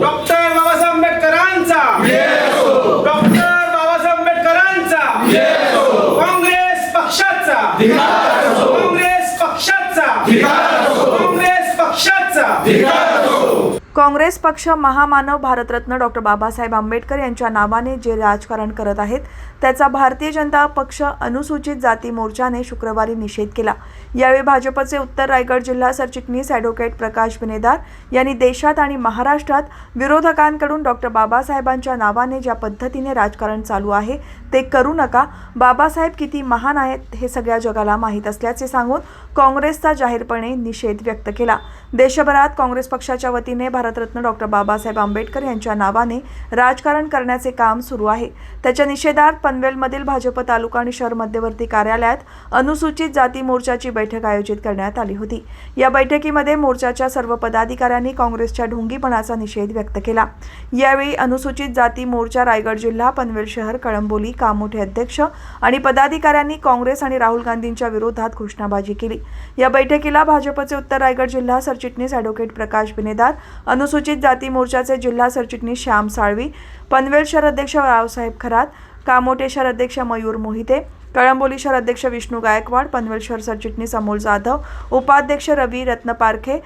Doctor Babasaheb आंबेडकरांचा. Doctor Babasaheb आंबेडकरांचा. काँग्रेस पक्षाचा. काँग्रेस पक्षाचा. काँग्रेस पक्षाचा. काँग्रेस पक्ष महामानव भारतरत्न डॉक्टर बाबासाहेब आंबेडकर यांच्या नावाने जे राजकारण करत आहेत त्याचा भारतीय जनता पक्ष अनुसूचित जाती मोर्चाने शुक्रवारी निषेध केला. यावेळी भाजपचे उत्तर रायगड जिल्हा सरचिटणीस ॲडव्होकेट प्रकाश बिनेदार यांनी देशात आणि महाराष्ट्रात विरोधकांकडून डॉक्टर बाबासाहेबांच्या नावाने ज्या पद्धतीने राजकारण चालू आहे ते करू नका. बाबासाहेब किती महान आहेत हे सगळ्या जगाला माहीत असल्याचे सांगून काँग्रेसचा जाहीरपणे निषेध व्यक्त केला. देशभरात काँग्रेस पक्षाच्या वतीने भारतरत्न डॉक्टर बाबासाहेब आंबेडकर यांच्या नावाने राजकारण करण्याचे काम सुरू आहे. त्याच्या निषेधार्थ पनवेलमधील भाजप तालुका आणि शहर मध्यवर्ती कार्यालयात अनुसूचित जाती मोर्चाची बैठक आयोजित करण्यात आली होती. या बैठकीमध्ये मोर्चाच्या सर्व पदाधिकाऱ्यांनी काँग्रेसच्या ढोंगीपणाचा निषेध व्यक्त केला. यावेळी अनुसूचित जाती मोर्चा रायगड जिल्हा पनवेल शहर कळंबोली कामोठे अध्यक्ष आणि पदाधिकाऱ्यांनी काँग्रेस आणि राहुल गांधींच्या विरोधात घोषणाबाजी केली. या बैठकीला भाजपचे उत्तर रायगड जिल्हा सरचिटणीस ॲडव्होकेट प्रकाश बिनेदार अनुसूचित जाती मोर्चाचे जिल्हा सरचिटणीस श्याम साळवी पनवेल शहर अध्यक्ष रावसाहेब खरात कामोटे शहर अध्यक्ष मयूर मोहिते कळंबोली शहर अध्यक्ष विष्णू गायकवाड पनवेल शहर सरचिटणीस अमोल जाधव उपाध्यक्ष रवी रत्नपारखे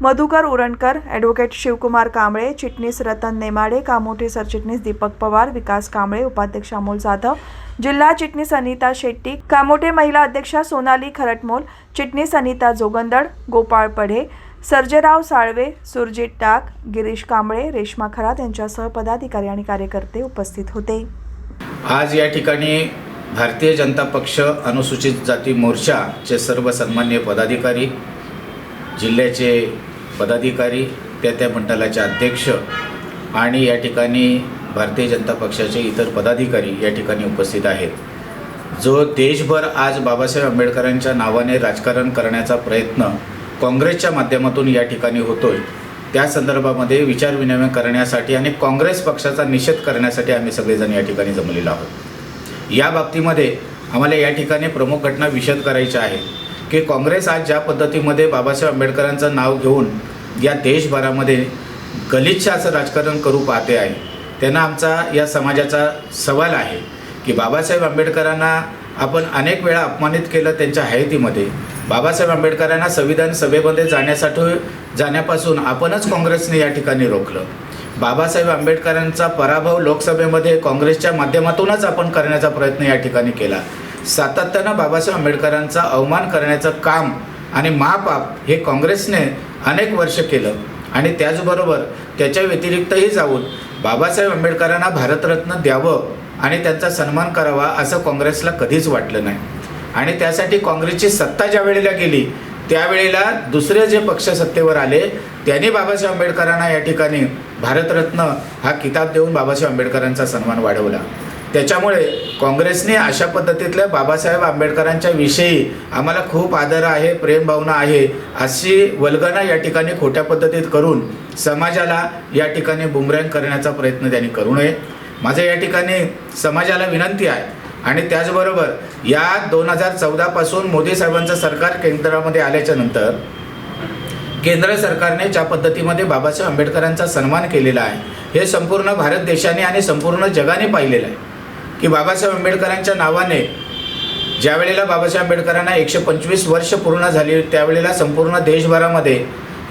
मधुकर उरणकर ॲडव्होकेट शिवकुमार कांबळे चिटणीस रतन नेमाडे कामोठे सरचिटणीस दीपक पवार विकास कांबळे उपाध्यक्ष अमोल जाधव जिल्हा चिटणीस अनिता शेट्टी कामोठे महिला अध्यक्षा सोनाली खरटमोल चिटणीस अनिता जोगंदड गोपाळ पढे सर्जेराव साळवे सुरजित टाक गिरीश कांबळे रेश्मा खरात यांच्यासह पदाधिकारी आणि कार्यकर्ते उपस्थित होते. आज या ठिकाणी भारतीय जनता पक्ष अनुसूचित जाती मोर्चाचे सर्व सन्मान्य पदाधिकारी जिल्ह्याचे पदाधिकारी त्या त्या मंडळाचे अध्यक्ष आणि या ठिकाणी भारतीय जनता पक्षाचे इतर पदाधिकारी या ठिकाणी उपस्थित आहेत. जो देशभर आज बाबासाहेब आंबेडकरांच्या नावाने राजकारण करण्याचा प्रयत्न काँग्रेसच्या माध्यमातून या ठिकाणी होतोय. त्या संदर्भामध्ये विचारविनिमय करण्यासाठी आणि काँग्रेस पक्षाचा निषेध करण्यासाठी आम्ही सगळेजण या ठिकाणी जमलेलो आहोत. या बाबतीमध्ये आम्हाला या ठिकाणी प्रमुख घटना विषद करायच्या आहेत की काँग्रेस आज ज्या पद्धतीमध्ये बाबासाहेब आंबेडकरांचं नाव घेऊन या देशभरामध्ये गलिच्छ असं राजकारण करू पाहते आहे त्यांना आमचा या समाजाचा सवाल आहे की बाबासाहेब आंबेडकरांना आपण अनेक वेळा अपमानित केलं त्यांच्या हयातीमध्ये. बाबासाहेब आंबेडकरांना संविधान सभेमध्ये जाण्यासाठी जाण्यापासून आपणच काँग्रेसने या ठिकाणी रोखलं. बाबासाहेब आंबेडकरांचा पराभव लोकसभेमध्ये काँग्रेसच्या माध्यमातूनच आपण करण्याचा प्रयत्न या ठिकाणी केला. सातत्यानं बाबासाहेब आंबेडकरांचा अवमान करण्याचं काम आणि महापाप हे काँग्रेसने अनेक वर्ष केलं. आणि त्याचबरोबर त्याच्या व्यतिरिक्तही जाऊन बाबासाहेब आंबेडकरांना भारतरत्न द्यावं आणि त्यांचा सन्मान करावा असं काँग्रेसला कधीच वाटलं नाही. आणि त्यासाठी काँग्रेसची सत्ता ज्या वेळेला गेली त्यावेळेला दुसरे जे पक्ष सत्तेवर आले त्यांनी बाबासाहेब आंबेडकरांना या ठिकाणी भारतरत्न हा किताब देऊन बाबासाहेब आंबेडकरांचा सन्मान वाढवला. त्याच्यामुळे काँग्रेसने अशा पद्धतीतल्या बाबासाहेब आंबेडकरांच्या विषयी आम्हाला खूप आदर आहे प्रेमभावना आहे अशी वल्गना या ठिकाणी खोट्या पद्धतीत करून समाजाला या ठिकाणी बुमरँग करण्याचा प्रयत्न त्यांनी करू नये. माझं या ठिकाणी समाजाला विनंती आहे आणि त्याचबरोबर या दोन हजार चौदापासून मोदी साहेबांचं सरकार केंद्रामध्ये आल्याच्यानंतर केंद्र सरकारने ज्या पद्धतीमध्ये बाबासाहेब आंबेडकरांचा सन्मान केलेला आहे हे संपूर्ण भारत देशाने आणि संपूर्ण जगाने पाहिलेलं आहे. की बाबासाहेब आंबेडकरांच्या नावाने ज्या वेळेला बाबासाहेब आंबेडकरांना एकशे पंचवीस वर्ष पूर्ण झाली त्यावेळेला संपूर्ण देशभरामध्ये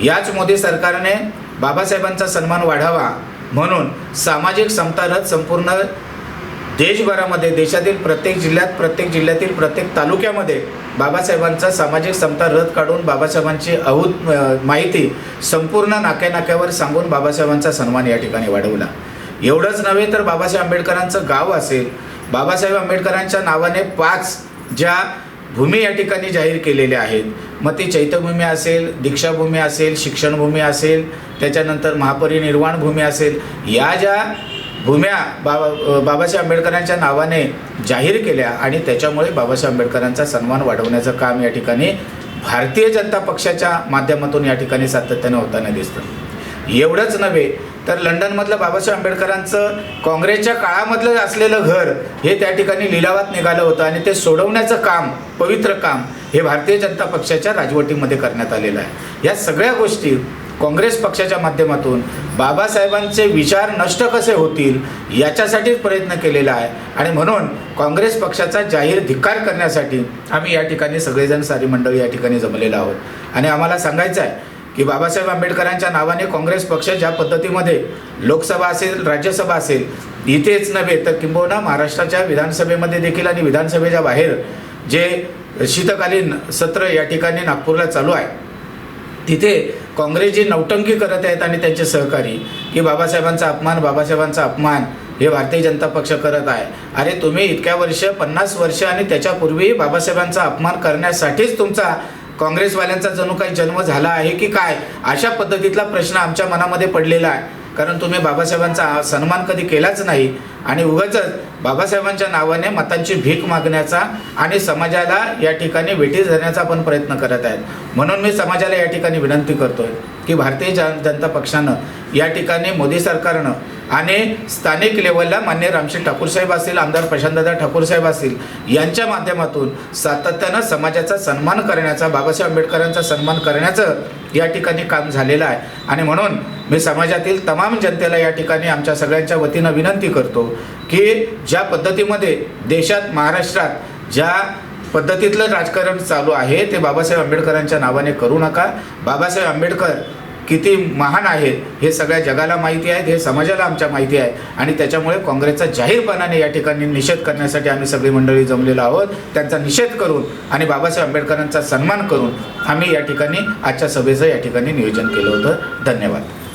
याच मोदी सरकारने बाबासाहेबांचा सन्मान वाढावा म्हणून सामाजिक समता रथ संपूर्ण देशभरामध्ये देशातील प्रत्येक जिल्ह्यात प्रत्येक जिल्ह्यातील प्रत्येक तालुक्यामध्ये बाबासाहेबांचा सामाजिक समता रथ काढून बाबासाहेबांची अहूत माहिती संपूर्ण नाक्यानाक्यावर सांगून बाबासाहेबांचा सन्मान या ठिकाणी वाढवला. एवढंच नव्हे तर बाबासाहेब आंबेडकरांचं गाव असेल बाबासाहेब आंबेडकरांच्या नावाने पाच ज्या भूमी या ठिकाणी जाहीर केलेल्या आहेत मग ती चैत्यभूमी असेल दीक्षाभूमी असेल शिक्षणभूमी असेल त्याच्यानंतर महापरिनिर्वाण भूमी असेल या ज्या भूम्या बाबा बाबासाहेब आंबेडकरांच्या नावाने जाहीर केल्या आणि त्याच्यामुळे बाबासाहेब आंबेडकरांचा सन्मान वाढवण्याचं काम या ठिकाणी भारतीय जनता पक्षाच्या माध्यमातून या ठिकाणी सातत्याने होताना दिसतं. एवढंच नव्हे तर लंडनमधलं बाबासाहेब आंबेडकरांचं काँग्रेसच्या काळामधलं असलेलं घर हे त्या ठिकाणी लिलावात निघालं होतं आणि ते सोडवण्याचं काम पवित्र काम हे भारतीय जनता पक्षाच्या राजवटीमध्ये करण्यात आलेलं आहे. या सगळ्या गोष्टी काँग्रेस पक्षाच्या माध्यमातून बाबासाहेबांचे विचार नष्ट कसे होतील याच्यासाठीच प्रयत्न केलेला आहे. आणि म्हणून काँग्रेस पक्षाचा जाहीर धिक्कार करण्यासाठी आम्ही या ठिकाणी सगळेजण सारी मंडळी या ठिकाणी जमलेलो आहोत. आणि आम्हाला सांगायचं आहे की बाबासाहेब आंबेडकरांच्या नावाने काँग्रेस पक्ष ज्या पद्धतीमध्ये लोकसभा असेल राज्यसभा असेल इथेच नव्हे तर किंबहुना महाराष्ट्राच्या विधानसभेमध्ये देखील आणि विधानसभेच्या बाहेर जे शीतकालीन सत्र या ठिकाणी नागपूरला चालू आहे तिथे काँग्रेस जी नौटंकी करत आहेत आणि त्यांचे सहकारी की बाबासाहेबांचा अपमान बाबासाहेबांचा अपमान हे भारतीय जनता पक्ष करत आहे. अरे तुम्ही इतक्या वर्ष पन्नास वर्ष आणि त्याच्यापूर्वी बाबासाहेबांचा अपमान करण्यासाठीच तुमचा काँग्रेसवाल्यांचा जणू काही जन्म झाला आहे की काय? अशा पद्धतीतला प्रश्न आमच्या मनामध्ये पडलेला आहे. कारण तुम्ही बाबासाहेबांचा सन्मान कधी केलाच नाही. आणि उगाच बाबासाहेबांच्या नावाने मतांची भीक मागण्याचा आणि समाजाला या ठिकाणी वेठीस धरण्याचा आपण प्रयत्न करत आहेत. म्हणून मी समाजाला या ठिकाणी विनंती करतोय की भारतीय जन जनता पक्षानं या ठिकाणी मोदी सरकारनं आणि स्थानिक लेवलला मान्य रामशेठ ठाकूरसाहेब असतील आमदार प्रशांतदादा ठाकूरसाहेब असतील यांच्या माध्यमातून सातत्यानं समाजाचा सन्मान करण्याचा बाबासाहेब आंबेडकरांचा सन्मान करण्याचं या ठिकाणी काम झालेलं आहे. आणि म्हणून मी समाजातील तमाम जनतेला या ठिकाणी आमच्या सगळ्यांच्या वतीनं विनंती करतो की ज्या पद्धतीमध्ये देशात महाराष्ट्रात ज्या पद्धतीतलं राजकारण चालू आहे ते बाबासाहेब आंबेडकरांच्या नावाने करू नका. बाबासाहेब आंबेडकर किती महान आहेत हे सगळ्या जगाला माहिती आहेत हे समाजाला आमच्या माहिती आहे. आणि त्याच्यामुळे काँग्रेसचा जाहीरपणाने या ठिकाणी निषेध करण्यासाठी आम्ही सगळी मंडळी जमलेलो आहोत. त्यांचा निषेध करून आणि बाबासाहेब आंबेडकरांचा सन्मान करून आम्ही या ठिकाणी आजच्या सभेचं या ठिकाणी नियोजन केलं होतं. धन्यवाद.